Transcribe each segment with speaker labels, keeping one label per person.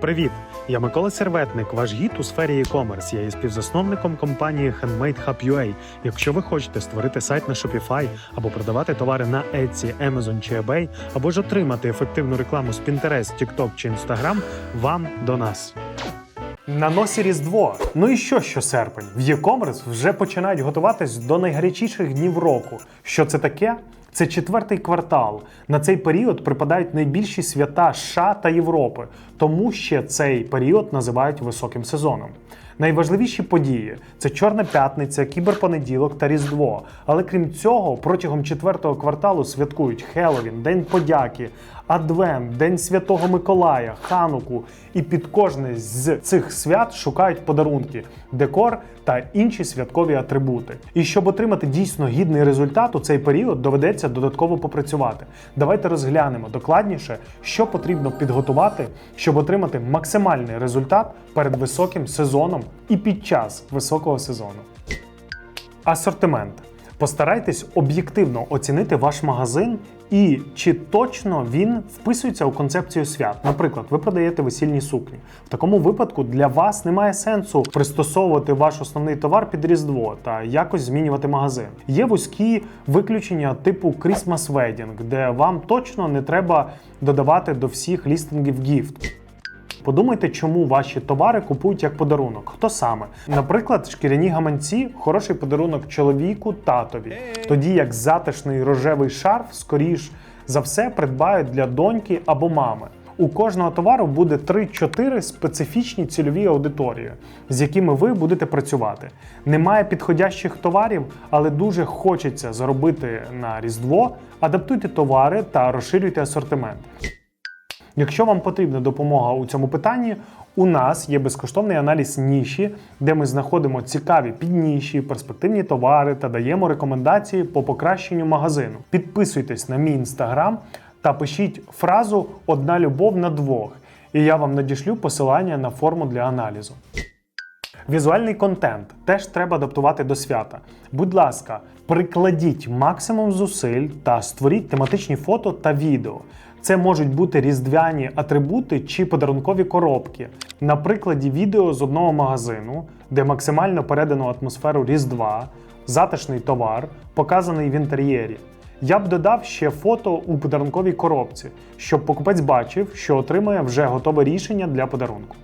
Speaker 1: Привіт! Я Микола Серветник, ваш гід у сфері e-commerce. Я є співзасновником компанії Handmade Hub UA. Якщо ви хочете створити сайт на Shopify або продавати товари на Etsy, Amazon чи eBay, або ж отримати ефективну рекламу з Pinterest, TikTok чи Instagram, вам до нас. На носі Різдво. Ну і що, що серпень? В e-commerce вже починають готуватись до найгарячіших днів року. Що це таке? Це четвертий квартал. На цей період припадають найбільші свята США та Європи, тому ще цей період називають високим сезоном. Найважливіші події це Чорна п'ятниця, кіберпонеділок та Різдво. Але крім цього, протягом четвертого кварталу святкують Хеллоуін, День подяки, Адвент, День Святого Миколая, Хануку. І під кожне з цих свят шукають подарунки, декор та інші святкові атрибути. І щоб отримати дійсно гідний результат у цей період, доведеться додатково попрацювати. Давайте розглянемо докладніше, що потрібно підготувати, щоб отримати максимальний результат перед високим сезоном і під час високого сезону. Асортимент. Постарайтесь об'єктивно оцінити ваш магазин і чи точно він вписується у концепцію свят. Наприклад, ви продаєте весільні сукні. В такому випадку для вас немає сенсу пристосовувати ваш основний товар під Різдво та якось змінювати магазин. Є вузькі виключення типу Christmas Wedding, де вам точно не треба додавати до всіх лістингів гіфт. Подумайте, чому ваші товари купують як подарунок. Хто саме? Наприклад, шкіряні гаманці хороший подарунок чоловіку, татові. Тоді як затишний рожевий шарф, скоріш за все, придбають для доньки або мами. У кожного товару буде 3-4 специфічні цільові аудиторії, з якими ви будете працювати. Немає підходящих товарів, але дуже хочеться заробити на Різдво. Адаптуйте товари та розширюйте асортимент. Якщо вам потрібна допомога у цьому питанні, у нас є безкоштовний аналіз ніші, де ми знаходимо цікаві підніші, перспективні товари та даємо рекомендації по покращенню магазину. Підписуйтесь на мій інстаграм та пишіть фразу Одна любов на двох, і я вам надішлю посилання на форму для аналізу. Візуальний контент теж треба адаптувати до свята. Будь ласка, прикладіть максимум зусиль та створіть тематичні фото та відео. Це можуть бути різдвяні атрибути чи подарункові коробки. На прикладі відео з одного магазину, де максимально передано атмосферу Різдва, затишний товар, показаний в інтер'єрі. Я б додав ще фото у подарунковій коробці, щоб покупець бачив, що отримує вже готове рішення для подарунку.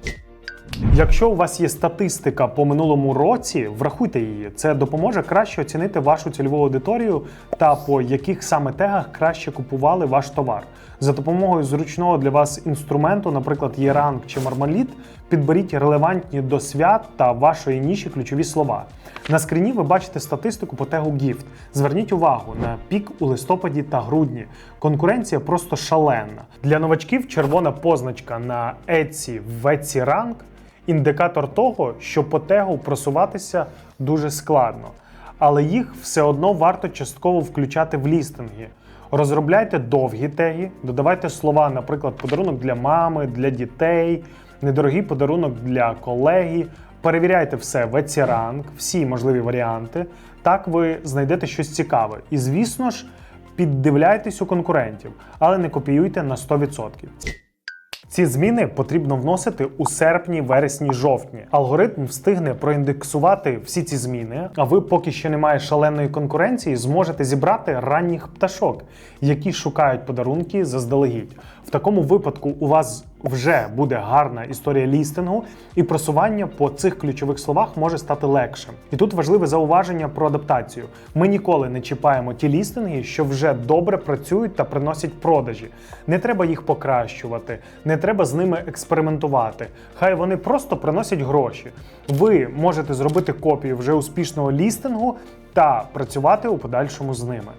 Speaker 1: Якщо у вас є статистика по минулому році, врахуйте її. Це допоможе краще оцінити вашу цільову аудиторію та по яких саме тегах краще купували ваш товар. За допомогою зручного для вас інструменту, наприклад, Єранг чи Мармаліт, підберіть релевантні до свят та вашої ніші ключові слова. На скріні ви бачите статистику по тегу Gift. Зверніть увагу на пік у листопаді та грудні. Конкуренція просто шаленна. Для новачків червона позначка на Etsy в Etsy Rank індикатор того, що по тегу просуватися дуже складно, але їх все одно варто частково включати в лістинги. Розробляйте довгі теги, додавайте слова, наприклад, подарунок для мами, для дітей, недорогий подарунок для колеги. Перевіряйте все в Etsy всі можливі варіанти. Так ви знайдете щось цікаве. І, звісно ж, піддивляйтесь у конкурентів, але не копіюйте на 100%. Ці зміни потрібно вносити у серпні, вересні, жовтні. Алгоритм встигне проіндексувати всі ці зміни, а ви, поки ще немає шаленої конкуренції, зможете зібрати ранніх пташок, які шукають подарунки заздалегідь. В такому випадку у вас вже буде гарна історія лістингу, і просування по цих ключових словах може стати легшим. І тут важливе зауваження про адаптацію. Ми ніколи не чіпаємо ті лістинги, що вже добре працюють та приносять продажі. Не треба їх покращувати, не треба з ними експериментувати. Хай вони просто приносять гроші. Ви можете зробити копію вже успішного лістингу та працювати у подальшому з ними.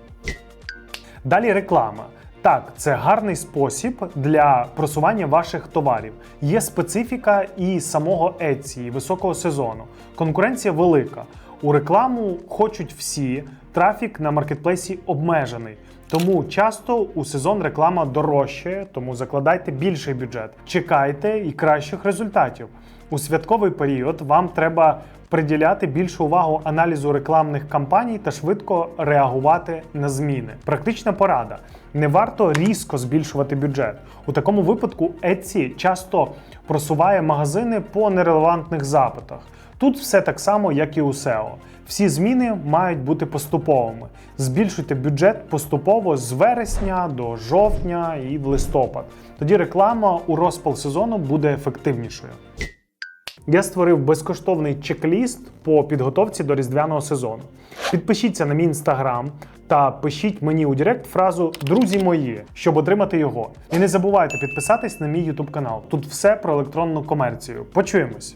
Speaker 1: Далі реклама. Так, це гарний спосіб для просування ваших товарів. Є специфіка і самого Etsy, і високого сезону. Конкуренція велика. У рекламу хочуть всі, Трафік на маркетплейсі обмежений. Тому часто у сезон реклама дорожчає, тому закладайте більший бюджет. Чекайте і кращих результатів. У святковий період вам треба приділяти більшу увагу аналізу рекламних кампаній та швидко реагувати на зміни. Практична порада: не варто різко збільшувати бюджет. У такому випадку Etsy часто просуває магазини по нерелевантних запитах. Тут все так само, як і у SEO. Всі зміни мають бути поступовими. Збільшуйте бюджет поступово з вересня до жовтня і в листопад. Тоді реклама у розпал сезону буде ефективнішою. Я створив безкоштовний чек-ліст по підготовці до різдвяного сезону. Підпишіться на мій інстаграм та пишіть мені у Директ фразу Друзі мої, щоб отримати його. І не забувайте підписатись на мій ютуб канал. Тут все про електронну комерцію. Почуємось!